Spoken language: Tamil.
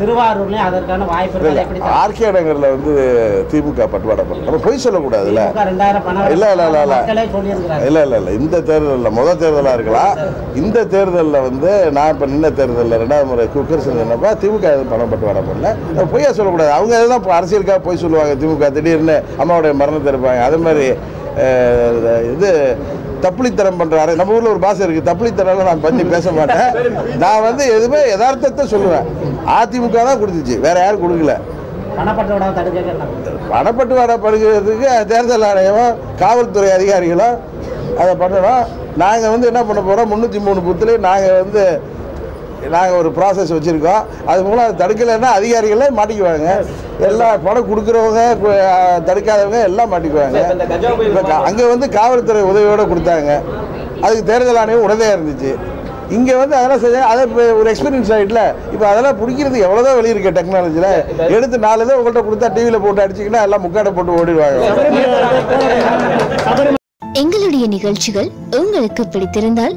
திருவாரூர்லயும் அதற்கான வாய்ப்பு ஆர்கே நகர்ல வந்து திமுக பட்டுவாடா பண்ணல. நம்ம பொய் சொல்லக்கூடாதுல்ல. இல்ல, இல்ல, இல்ல, இல்ல. இல்ல இல்ல இல்ல. இந்த தேர்தலில் முதல் தேர்தலாக இருக்கலாம் இந்த தேர்தலில் வந்து நான் இப்போ நின்ன தேர்தலில் ரெண்டாவது முறை குக்கர் செஞ்சப்ப திமுக எதுவும் பணம் பட்டு வர பண்ணல. நம்ம பொய்யா சொல்லக்கூடாது. அவங்க இப்போ அரசியலுக்காக போய் சொல்லுவாங்க திமுக திடீர்னு அம்மாவுடைய மரணத்தை இருப்பாங்க அதே மாதிரி இது தப்புளித்தனம் பண்றாரு. நம்ம ஊர்ல ஒரு பாசை இருக்கு தப்புளித்தனம் நான் பண்ணி பேச மாட்டேன். நான் வந்து எதுவுமே யதார்த்தத்தை சொல்லுவேன். அதிமுக தான் கொடுத்துச்சு வேற யாரும் கொடுக்கல. பணப்பட்டு வாட படுகிறதுக்கு தேர்தல் ஆணையமும் காவல்துறை அதிகாரிகளும் அதை பண்ணணும். நாங்கள் வந்து என்ன பண்ண போகிறோம் முந்நூற்றி மூணு புத்துலேயும் நாங்கள் வந்து நாங்கள் ஒரு ப்ராசஸ் வச்சுருக்கோம். அது மூலம் அதை தடுக்கலைன்னா அதிகாரிகளே மாட்டிக்குவாங்க. எல்லா பணம் கொடுக்குறவங்க தடுக்காதவங்க எல்லாம் மாட்டிக்குவாங்க. இப்போ அங்கே வந்து காவல்துறை உதவியோடு கொடுத்தாங்க. அதுக்கு தேர்தல் ஆணையம் உடனே இருந்துச்சு. இங்கே வந்து அதெல்லாம் செஞ்சா அதை இப்போ ஒரு எக்ஸ்பீரியன்ஸ் ஆகிட்டுல இப்போ அதெல்லாம் பிடிக்கிறது எவ்வளோதான் வெளியே இருக்க டெக்னாலஜியில் எடுத்து நாலு தான் உங்கள்கிட்ட கொடுத்தா டிவியில் போட்டு அடிச்சிங்கன்னா எல்லாம் முக்காடை போட்டு ஓடிடுவாங்க. எங்களுடைய நிகழ்ச்சிகள் உங்களுக்கு பிடித்திருந்தால்